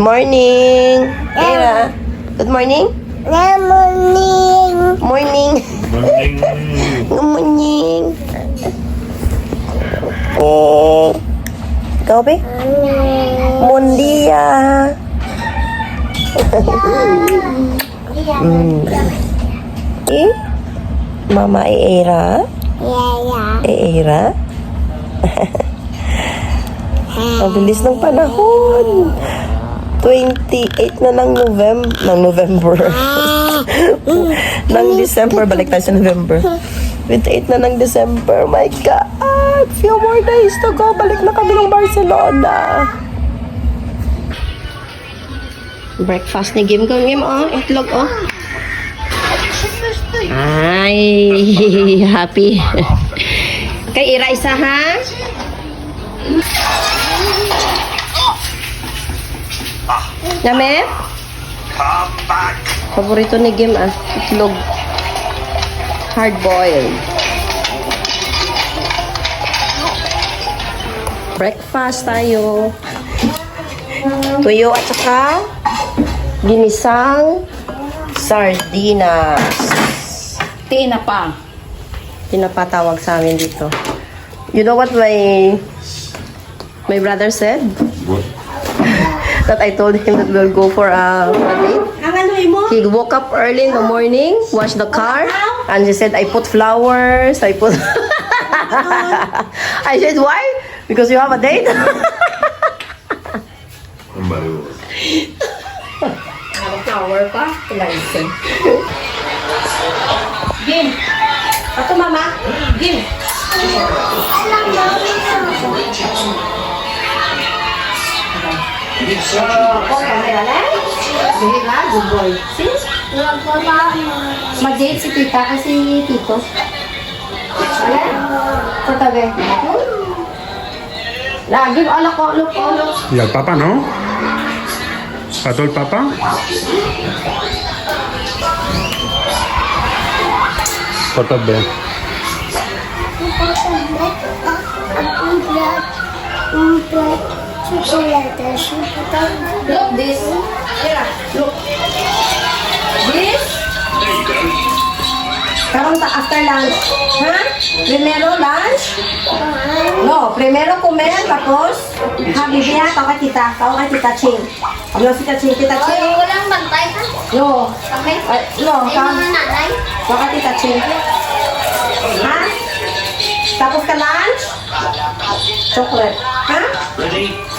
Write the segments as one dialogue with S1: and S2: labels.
S1: Good morning. Ira. Good morning.
S2: Good morning.
S1: Morning.
S3: Morning.
S1: Good morning. Oh. Ikaw, be? Mundia. mm. Eh? Mama Eira?
S2: Yeah, yeah.
S1: Eira? Ang bilis ng panahon. 28 na ng November. Ng November. ng December. Balik tayo sa November. 28 na ng December. My God! Few more days to go. Balik na kami ng Barcelona. Breakfast ni Gim. Gim, Gim, oh. Itlog, oh. Ay, happy. Kay Ira isa, ha? Yame?
S3: Come back.
S1: Paborito ni Gim, ah. Itlog. Hard boiled. Breakfast tayo. Tuyo at saka ginisang sardinas.
S4: Tina pa.
S1: Pinapatawag sa amin dito. You know what my my brother said?
S3: What?
S1: That I told him that we'll go for a, a date.
S4: Ang anuhin mo?
S1: He woke up early in the morning, washed the car, and he said, I put flowers, I put... I said, why? Because you have a date?
S3: Unbelievable.
S4: Flower pa? License. Gin. Ako mama. Gin. Mag-date si tita kasi tito. Wala? Patabi. Lagi ko alak ko, alak ko, alak.
S5: Y al Papa, ¿no? ¿A todo el Papa? Fotos de...
S2: Chocolate, chocolate.
S4: Look this. Here, look. This. Karon ta after lunch. Ha? Primero lunch? No, primero comer, tapos habibiya, kau kay tita, kau kay tita Ching. Ano si Ching? Tita Ching?
S2: Walang bantay ka?
S4: No.
S2: Kami?
S4: Ay, no,
S2: nanay?
S4: kau kay tita Ching. Ha? Tapos ka lunch? Chocolate. Ha?
S3: Ready?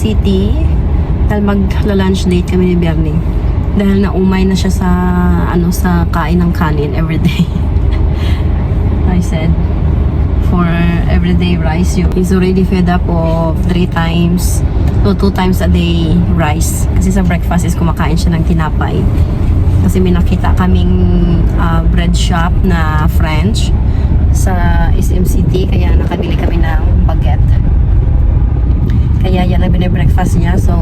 S1: City dahil magla-lunch date kami ni Bernie. Dahil naumay na siya sa ano sa kain ng kanin everyday. I said for everyday rice you he's already fed up of three times no two times a day rice kasi sa breakfast is kumakain siya ng tinapay kasi may nakita kaming ah, bread shop na French sa SM City kaya nakabili kami ng baguette kaya yan ang binibreakfast niya. So,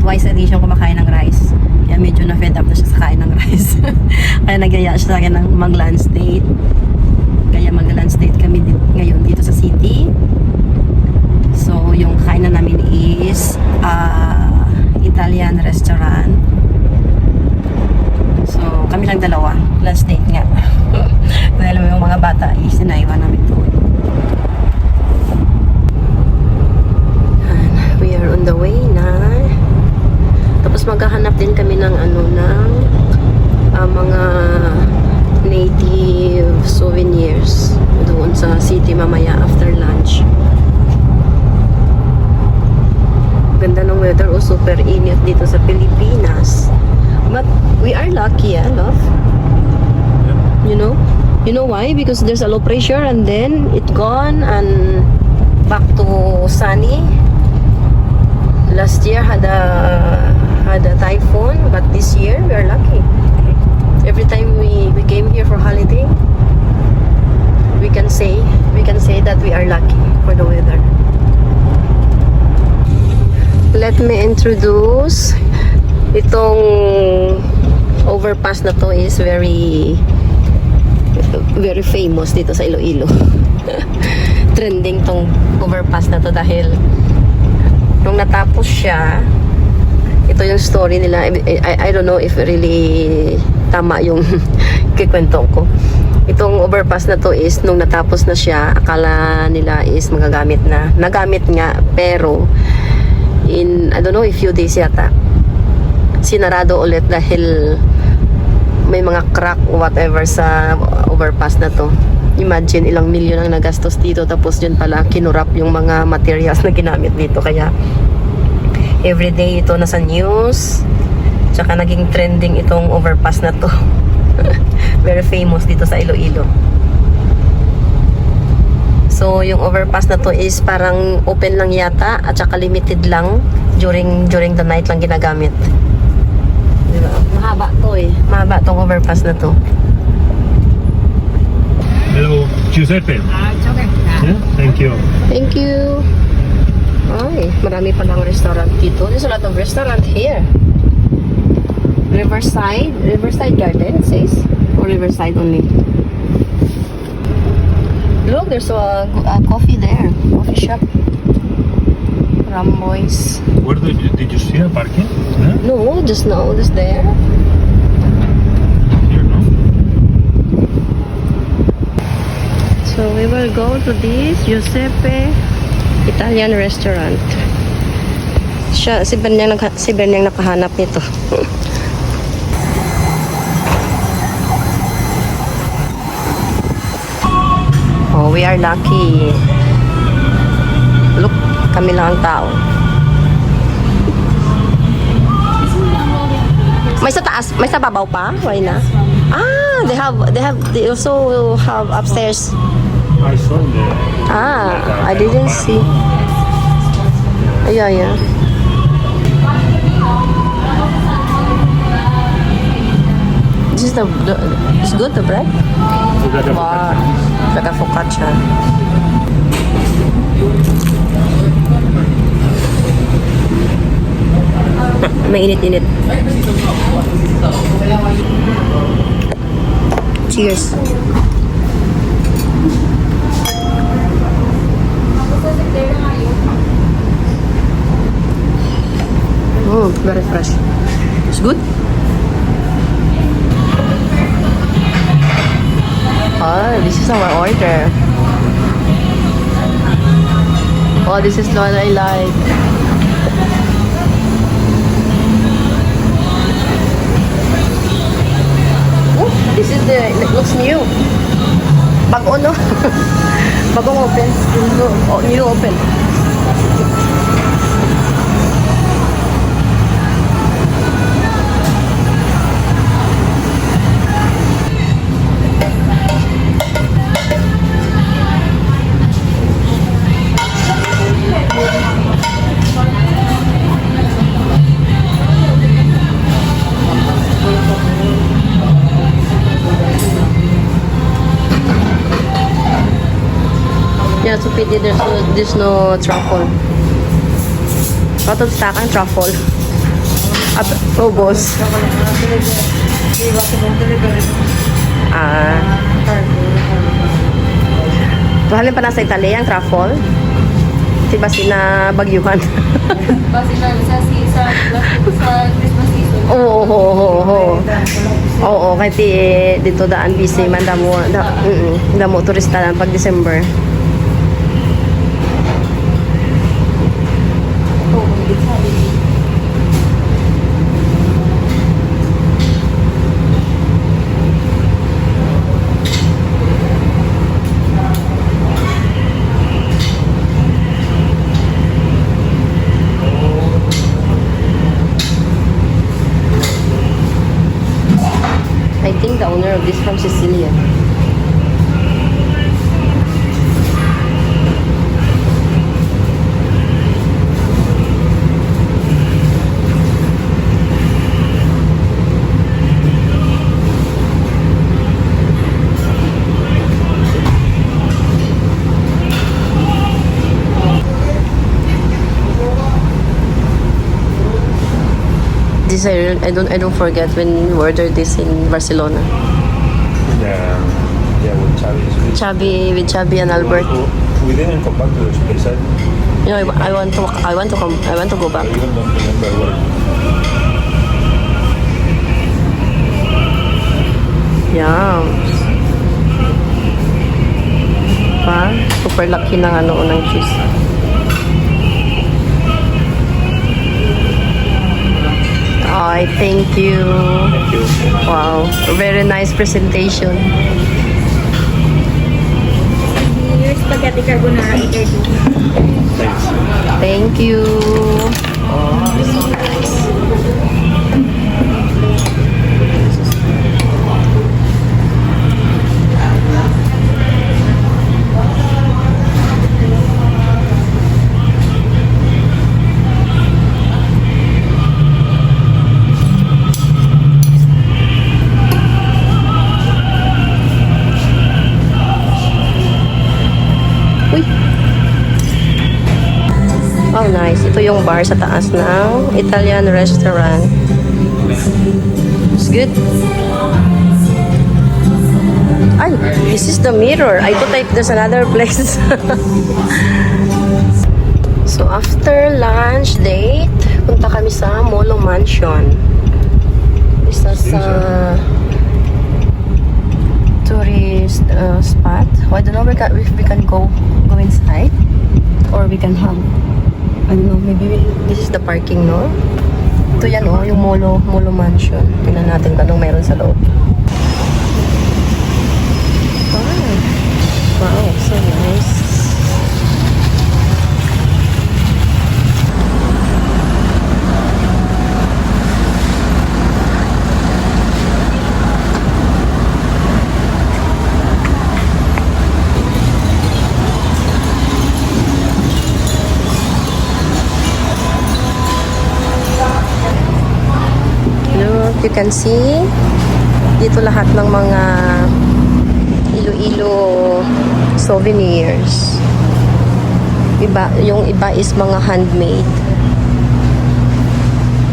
S1: twice a day siyang kumakain ng rice. Kaya medyo na-fed up na siya sa kain ng rice. Kaya nagyaya siya sa akin ng mag-lunch date. Kaya mag-lunch date kami di- ngayon dito sa city. So, yung kainan namin is ah, Italian restaurant. So, kami lang dalawa. Lunch date nga. Dahil yung mga bata is sinaiwan namin doon. Ayan, we are on the way na. Tapos maghahanap din kami ng ano ng ah, mga native souvenirs doon sa city mamaya after lunch. Ganda ng weather o super init dito sa Pilipinas. But we are lucky, ah, love. You know? You know why? Because there's a low pressure and then it gone and back to sunny. Last year had a had a typhoon, but this year we are lucky. Every time we, we came here for holiday, we can say we can say that we are lucky for the weather. Let me introduce itong over overpass na to is very very famous dito sa Iloilo. Trending tong overpass na to dahil nung natapos siya, ito yung story nila. I, I, don't know if really tama yung kikwento ko. Itong overpass na to is nung natapos na siya, akala nila is magagamit na. Nagamit nga, pero in, I don't know, a few days yata, sinarado ulit dahil may mga crack whatever sa overpass na to. Imagine ilang milyon ang nagastos dito tapos yun pala kinurap yung mga materials na ginamit dito. Kaya everyday ito nasa news tsaka naging trending itong overpass na to. Very famous dito sa Iloilo. So yung overpass na to is parang open lang yata at saka limited lang during during the night lang ginagamit. Diba? mahaba to eh. Mahaba tong overpass na to
S5: Hello, Giuseppe. Ah, it's okay. Yeah, thank you.
S1: Thank you. Ay, marami pa lang restaurant dito. There's a lot of restaurant here. Riverside, Riverside Garden it says. Or Riverside only. Look, there's a, a coffee there. Coffee shop. Ramboys.
S5: Where did you, did you see a parking? Yeah?
S1: No, just now, just there. So we will go to this Giuseppe Italian restaurant. Siya, si nagha- si Ben yung nakahanap nito. oh, we are lucky. Look, kami lang ang tao. May sa taas, may sa babaw pa? Why na? Ah, they have, they have, they also have upstairs. Ah, I didn't see. Yeah, yeah. This is the, the it's good the bread. Wow, like a focaccia. Mainit-init. Cheers. Order. Oh, this is what I like. Oh, this is the, it looks new. Bago, no? Bagong open. Oh, new open. Yeah, so pity there's no, there's no truffle. Patod ang truffle. At ubos. Ah. Mahalin pa nasa Italia ang truffle. Diba sina bagyuhan?
S2: Base na sa sa sa Christmas season.
S1: Oo, oo, oo, oo. Oo, kahit dito daan busy man damo, da, damo turista lang pag December. The owner of this from Sicilia. This I, I don't I don't forget when we ordered this in Barcelona.
S5: Yeah, yeah, with Chavi.
S1: Chubby with Chubby and Albert.
S5: We didn't come back to the place. I
S1: You know, I, I want to I want to come I want to go back.
S5: even don't remember what.
S1: Yeah. Pa, super laki ng ano ng cheese. Ay, thank you.
S5: Thank you.
S1: Wow, very nice presentation.
S2: Your spaghetti carbonara do.
S5: Thanks.
S1: Thank you. Oh, so nice. Ito yung bar sa taas ng Italian restaurant. It's good. Ay, this is the mirror. I thought I, there's another place. so, after lunch date, punta kami sa Molo Mansion. Isa sa tourist uh, spot. Oh, I don't know we can, if we can go go inside or we can have Know, maybe this is the parking, no? Ito yan, oh, yung Molo, Molo Mansion. Tingnan natin kung anong meron sa loob. Wow. Wow, so nice. Look, you can see dito lahat ng mga Iloilo souvenirs. Iba, yung iba is mga handmade.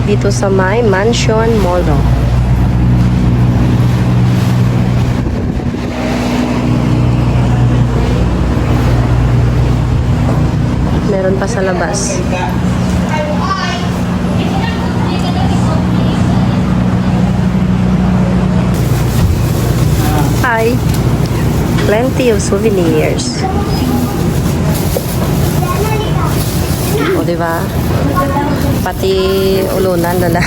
S1: Dito sa may Mansion Molo. Meron pa sa labas. Plenty of souvenirs. O, di ba? Pati ulunan na na.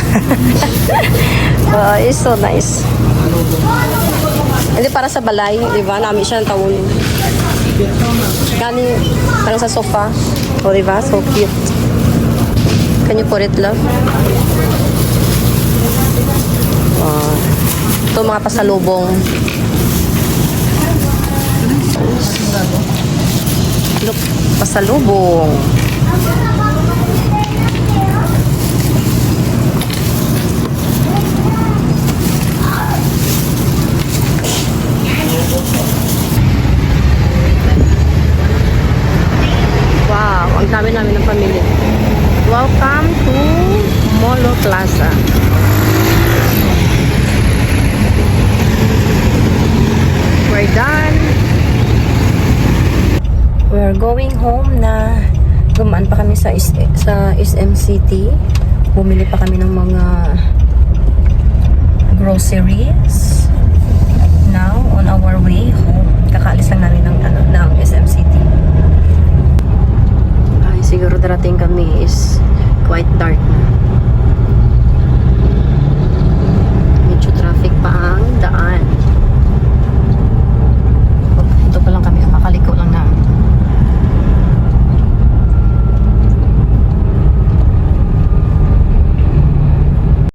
S1: oh, it's so nice. Hindi para sa balay, di ba? Nami siya ng taon. Galing, parang sa sofa. O, di ba? So cute. Can you put it, love? Oh. Ito mga pasalubong. Look, pasalubong. sa, sa SM City. Bumili pa kami ng mga groceries. Now, on our way home. Kakaalis lang namin ng, ano, ng SM City. Ay, siguro darating kami is quite dark na. Medyo traffic pa ang daan. Ito pa lang kami, makakaliko